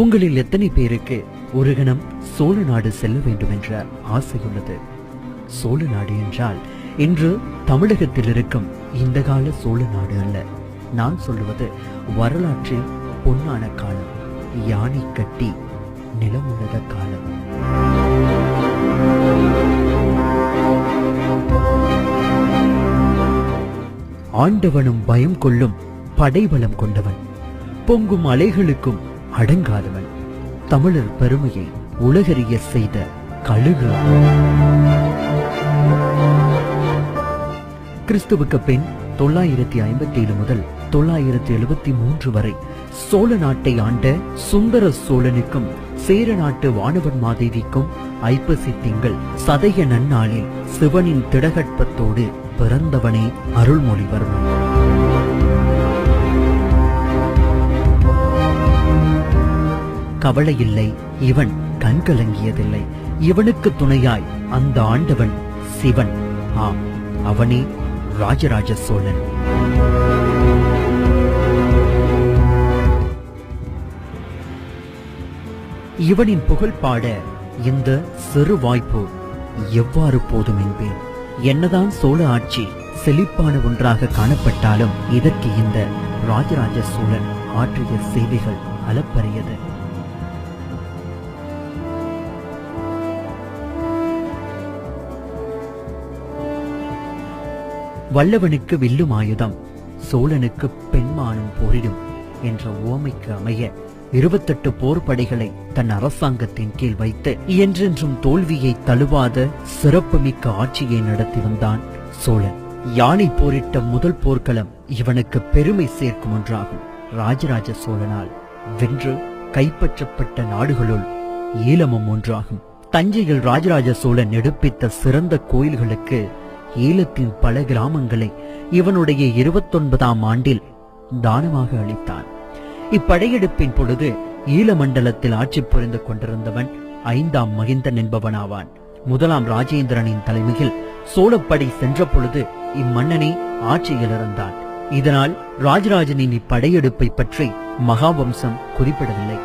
உங்களில் எத்தனை பேருக்கு ஒரு கணம் சோழ நாடு செல்ல வேண்டும் என்ற ஆசை உள்ளது சோழ நாடு என்றால் இன்று தமிழகத்தில் இருக்கும் இந்த கால சோழ நாடு அல்ல. நான் சொல்லுவது வரலாற்றில் பொன்னான காலம் யானை கட்டி நிலமுள்ளத காலம். ஆண்டவனும் பயம் கொள்ளும் படைபலம் கொண்டவன். பொங்கும் அலைகளுக்கும் அடங்காதவன். தமிழர் பெருமையை உலகறிய செய்த கழுகு. கிறிஸ்துவுக்கு பின் தொள்ளாயிரத்தி ஐம்பத்தி ஏழு முதல் தொள்ளாயிரத்தி எழுபத்தி மூன்று வரை சோழ நாட்டை ஆண்ட சுந்தர சோழனுக்கும் சேர நாட்டு வானவன் மாதேவிக்கும் ஐப்பசி திங்கள் சதய நன்னாளில் சிவனின் திடகற்பத்தோடு பிறந்தவனே அருள்மொழிவர்மன். கவலை இல்லை இவன் கண்கலங்கியதில்லை இவனுக்கு துணையாய் அந்த ஆண்டவன் சிவன். ஆம் அவனே ராஜராஜ சோழன். இவனின் புகழ் பாட இந்த சிறு வாய்ப்பு எவ்வாறு போதும் என்பேன். என்னதான் சோழ ஆட்சி செழிப்பான ஒன்றாக காணப்பட்டாலும் இதற்கு இந்த ராஜராஜ சோழன் ஆற்றிய சேவைகள் அளப்பரியது வல்லவனுக்கு வில்லும் ஆயுதம் சோழனுக்கு பெண்மானும் போரிடும் என்ற ஓமைக்கு அமைய இருபத்தெட்டு போர் படைகளை தன் அரசாங்கத்தின் கீழ் வைத்து என்றென்றும் தோல்வியை தழுவாத சிறப்புமிக்க ஆட்சியை நடத்தி வந்தான் சோழன். யானை போரிட்ட முதல் போர்க்களம் இவனுக்கு பெருமை சேர்க்கும் ஒன்றாகும். ராஜராஜ சோழனால் வென்று கைப்பற்றப்பட்ட நாடுகளுள் ஈழமும் ஒன்றாகும். தஞ்சையில் ராஜராஜ சோழன் எடுப்பித்த சிறந்த கோயில்களுக்கு ஈழத்தின் பல கிராமங்களை இவனுடைய இருபத்தொன்பதாம் ஆண்டில் தானமாக அளித்தான் இப்படையெடுப்பின் பொழுது ஈழ மண்டலத்தில் ஆட்சி புரிந்து கொண்டிருந்தவன் ஐந்தாம் மகிந்தன் என்பவனாவான். முதலாம் ராஜேந்திரனின் தலைமையில் சோழப்படை சென்ற பொழுது இம்மன்னனே ஆட்சியில் இருந்தான். இதனால் ராஜராஜனின் இப்படையெடுப்பை பற்றி மகாவம்சம் குறிப்பிடவில்லை.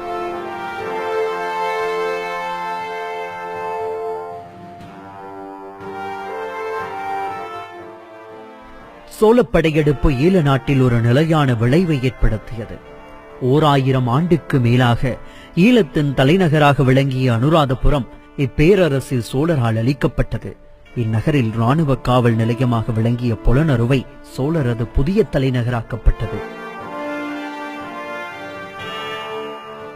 சோழ படையெடுப்பு ஈழ நாட்டில் ஒரு நிலையான விளைவை ஏற்படுத்தியது. ஓர் ஆயிரம் ஆண்டுக்கு மேலாக ஈழத்தின் தலைநகராக விளங்கிய அனுராதபுரம் இப்பேரரசில் சோழரால் அளிக்கப்பட்டது இந்நகரில் ராணுவ காவல் நிலையமாக விளங்கிய புலனறுவை சோழரது புதிய தலைநகராக்கப்பட்டது.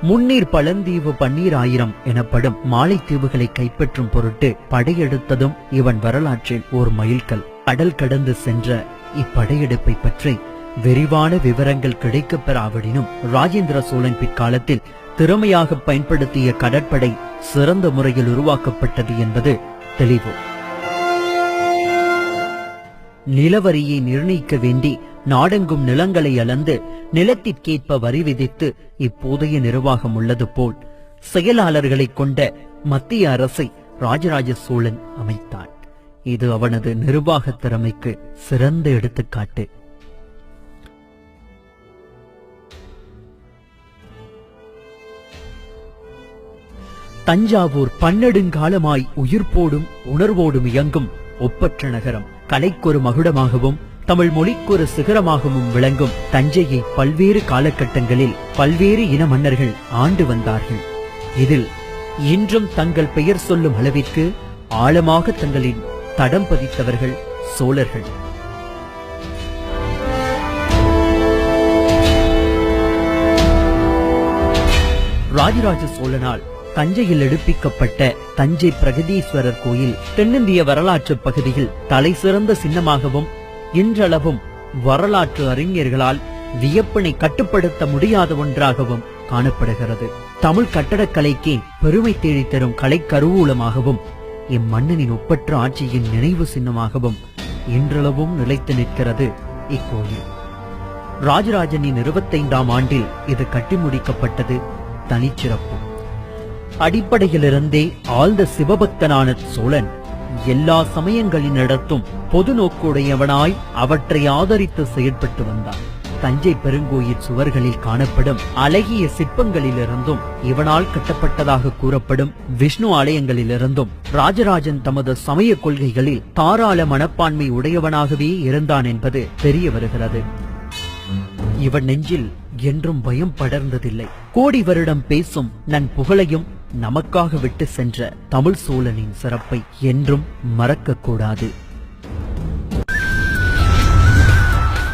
முன்னீர் பழந்தீவு பன்னீர் ஆயிரம் எனப்படும் மாலைத்தீவுகளை கைப்பற்றும் பொருட்டு படையெடுத்ததும் இவன் வரலாற்றில் ஓர் மயில்கல் கடல் கடந்து சென்ற இப்படையெடுப்பை பற்றி விரிவான விவரங்கள் கிடைக்கப் பெறாவிடினும் ராஜேந்திர சோழன் பிற்காலத்தில் திறமையாக பயன்படுத்திய கடற்படை சிறந்த முறையில் உருவாக்கப்பட்டது என்பது தெளிவு. நிலவரியை நிர்ணயிக்க வேண்டி நாடெங்கும் நிலங்களை அளந்து நிலத்திற்கேற்ப வரி விதித்து இப்போதைய நிர்வாகம் உள்ளது போல் செயலாளர்களை கொண்ட மத்திய அரசை ராஜராஜ சோழன் அமைத்தான். இது அவனது நிர்வாக திறமைக்கு சிறந்த எடுத்துக்காட்டு. தஞ்சாவூர் பன்னெடுங்காலமாய் உயிர்ப்போடும் உணர்வோடும் இயங்கும் ஒப்பற்ற நகரம். கலைக்கொரு மகுடமாகவும் தமிழ் மொழிக்கொரு சிகரமாகவும் விளங்கும் தஞ்சையை பல்வேறு காலகட்டங்களில் பல்வேறு இன மன்னர்கள் ஆண்டு வந்தார்கள். இதில் இன்றும் தங்கள் பெயர் சொல்லும் அளவிற்கு ஆழமாக தங்களின் தடம் பதித்தவர்கள் சோழர்கள். ராஜராஜ சோழனால் தஞ்சையில் எடுப்பிக்கப்பட்ட தஞ்சை பிரகதீஸ்வரர் கோயில் தென்னிந்திய வரலாற்று பகுதியில் தலை சிறந்த சின்னமாகவும் இன்றளவும் வரலாற்று அறிஞர்களால் வியப்பினை கட்டுப்படுத்த முடியாத ஒன்றாகவும் காணப்படுகிறது. தமிழ் கட்டடக்கலைக்கு பெருமை தேடித்தரும் கலை கருவூலமாகவும் இம்மன்னனின் ஒப்பற்ற ஆட்சியின் நினைவு சின்னமாகவும் இன்றளவும் நிலைத்து நிற்கிறது இக்கோயில். ராஜராஜனின் இருபத்தைந்தாம் ஆண்டில் இது கட்டி முடிக்கப்பட்டது தனிச்சிறப்பு. அடிப்படையிலிருந்தே ஆழ்ந்த சிவபக்தனான சோழன் எல்லா சமயங்களினடத்தும் பொது நோக்குடையவனாய் அவற்றை ஆதரித்து செயல்பட்டு வந்தான். தஞ்சை பெருங்கோயில் சுவர்களில் காணப்படும் அழகிய சிற்பங்களிலிருந்தும் இவனால் கட்டப்பட்டதாக கூறப்படும் விஷ்ணு ஆலயங்களிலிருந்தும் ராஜராஜன் தமது சமய கொள்கைகளில் தாராள மனப்பான்மை உடையவனாகவே இருந்தான் என்பது தெரிய வருகிறது. இவன் நெஞ்சில் என்றும் பயம் படர்ந்ததில்லை. கோடி வருடம் பேசும் நன் புகழையும் நமக்காக விட்டு சென்ற தமிழ் சோழனின் சிறப்பை என்றும் மறக்கக்கூடாது.